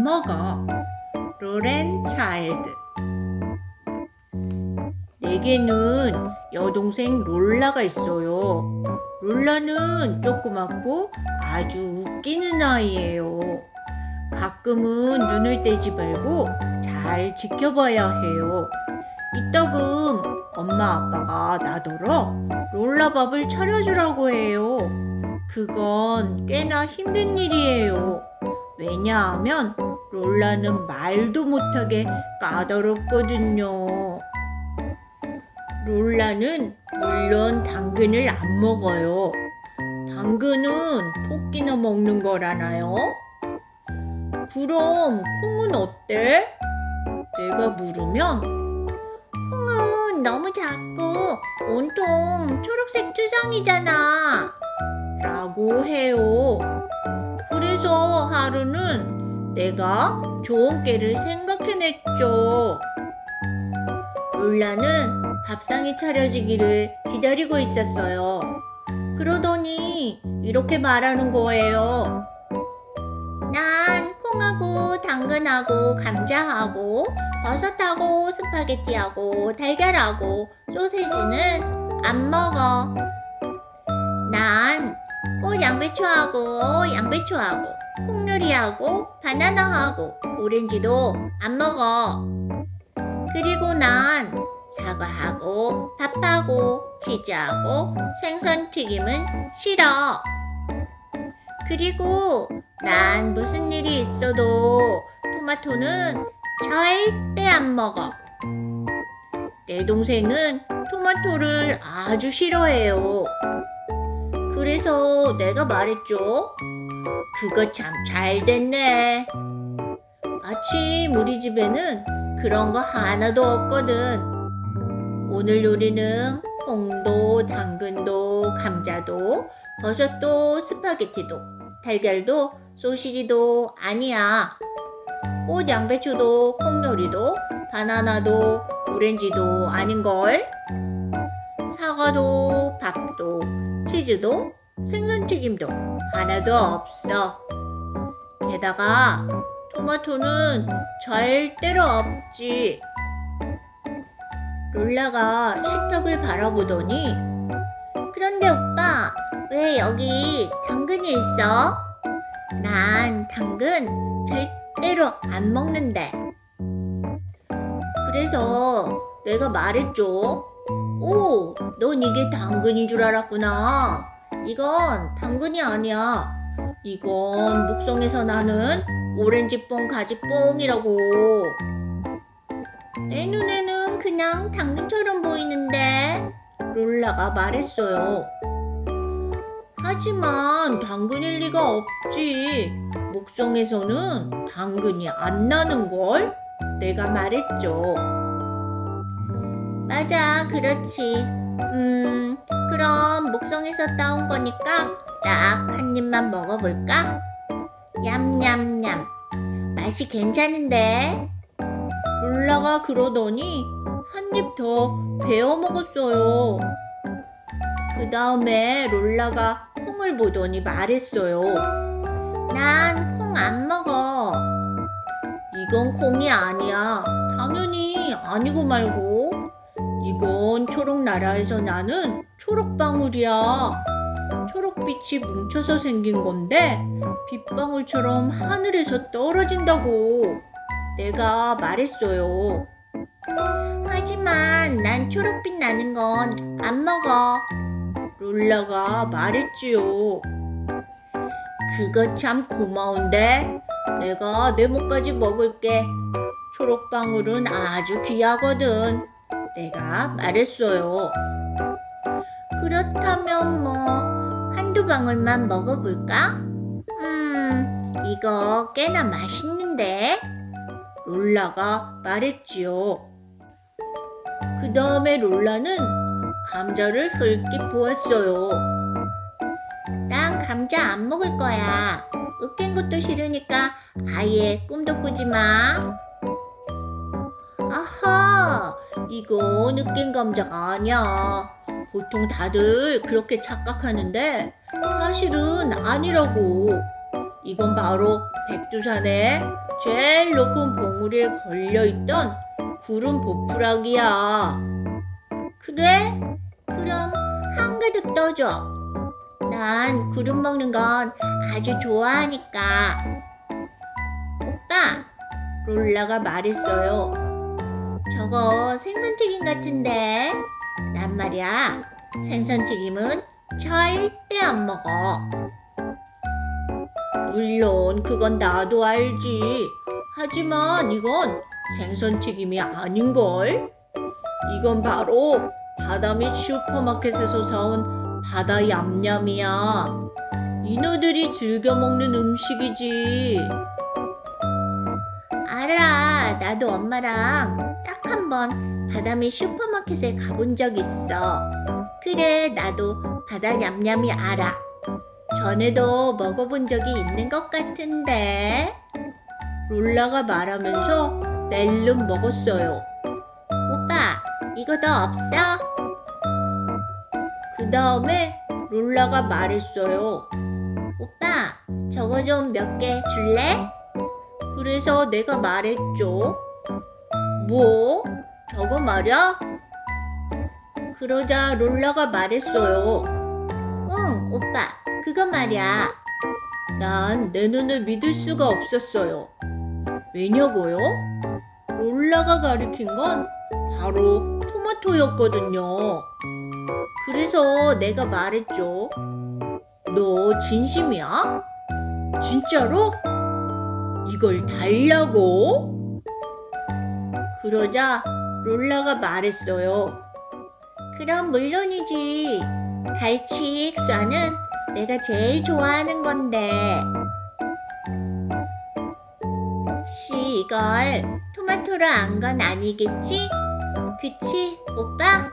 안 먹어. 로렌 차일드. 내게는 여동생 롤라가 있어요. 롤라는 조그맣고 아주 웃기는 아이예요. 가끔은 눈을 떼지 말고 잘 지켜봐야 해요. 이따금 엄마 아빠가 나더러 롤라 밥을 차려주라고 해요. 그건 꽤나 힘든 일이에요. 왜냐하면 롤라는 말도 못하게 까다롭거든요. 롤라는 물론 당근을 안 먹어요. 당근은 토끼나 먹는 거라나요? 그럼 콩은 어때? 내가 물으면 콩은 너무 작고 온통 초록색 투성이잖아. 라고 해요. 그래서 하루는 내가 좋은 깨를 생각해냈죠. 롤라는 밥상이 차려지기를 기다리고 있었어요. 그러더니 이렇게 말하는 거예요. 난 콩하고 당근하고 감자하고 버섯하고 스파게티하고 달걀하고 소세지는 안 먹어. 난꽃 양배추하고 양배추하고 콩요리하고 바나나하고 오렌지도 안 먹어. 그리고 난 사과하고 밥하고 치즈하고 생선 튀김은 싫어. 그리고 난 무슨 일이 있어도 토마토는 절대 안 먹어. 내 동생은 토마토를 아주 싫어해요. 그래서 내가 말했죠. 그거 참 잘 됐네. 마침 우리 집에는 그런 거 하나도 없거든. 오늘 요리는 콩도 당근도 감자도 버섯도 스파게티도 달걀도 소시지도 아니야. 꽃 양배추도 콩요리도 바나나도 오렌지도 아닌걸. 사과도 밥도 치즈도 생선튀김도 하나도 없어. 게다가 토마토는 절대로 없지. 롤라가 식탁을 바라보더니 그런데 오빠 왜 여기 당근이 있어? 난 당근 절대로 안 먹는데. 그래서 내가 말했죠. 오, 넌 이게 당근인 줄 알았구나. 이건 당근이 아니야. 이건 목성에서 나는 오렌지뽕 가지뽕이라고. 내 눈에는 그냥 당근처럼 보이는데 롤라가 말했어요. 하지만 당근일 리가 없지. 목성에서는 당근이 안 나는 걸? 내가 말했죠. 맞아, 그렇지. 음, 그럼 목성에서 따온 거니까 딱 한 입만 먹어볼까? 얌얌얌. 맛이 괜찮은데? 롤라가 그러더니 한 입 더 베어 먹었어요. 그 다음에 롤라가 콩을 보더니 말했어요. 난 콩 안 먹어. 이건 콩이 아니야. 당연히 아니고 말고. 이건 초록 나라에서 나는 초록 방울이야. 초록빛이 뭉쳐서 생긴 건데 빗방울처럼 하늘에서 떨어진다고 내가 말했어요. 하지만 난 초록빛 나는 건 안 먹어. 롤라가 말했지요. 그거 참 고마운데 내가 내 목까지 먹을게. 초록방울은 아주 귀하거든. 내가 말했어요. 그렇다면 뭐 한두 방울만 먹어볼까? 음, 이거 꽤나 맛있는데? 롤라가 말했지요. 그 다음에 롤라는 감자를 흘낏 보았어요. 난 감자 안 먹을 거야. 으깬 것도 싫으니까 아예 꿈도 꾸지 마. 아하, 이거 으깬 감자가 아니야. 보통 다들 그렇게 착각하는데 사실은 아니라고. 이건 바로 백두산의 제일 높은 봉우리에 걸려있던 구름 보풀하기야. 그래? 그럼 한 가득 떠줘. 난 구름 먹는 건 아주 좋아하니까. 오빠, 롤라가 말했어요. 저거 생선튀김 같은데. 난 말이야, 생선튀김은 절대 안 먹어. 물론 그건 나도 알지. 하지만 이건 생선튀김이 아닌걸? 이건 바로 바다 및 슈퍼마켓에서 사온 바다 얌얌이야. 인어들이 즐겨 먹는 음식이지. 알아. 나도 엄마랑 딱 한 번 바다 및 슈퍼마켓에 가본 적 있어. 그래, 나도 바다 얌얌이 알아. 전에도 먹어본 적이 있는 것 같은데. 롤라가 말하면서 낼름 먹었어요. 오빠, 이거 더 없어? 그 다음에 롤라가 말했어요. 오빠, 저거 좀 몇 개 줄래? 그래서 내가 말했죠. 뭐? 저거 말야? 그러자 롤라가 말했어요. 응, 오빠, 그거 말이야. 난 내 눈을 믿을 수가 없었어요. 왜냐고요? 롤라가 가리킨 건 바로 토마토였거든요. 그래서 내가 말했죠. 너 진심이야? 진짜로? 이걸 달라고? 그러자 롤라가 말했어요. 그럼 물론이지. 달치익사는 내가 제일 좋아하는 건데. 혹시 이걸 토마토로 안 건 아니겠지? 그치, 오빠?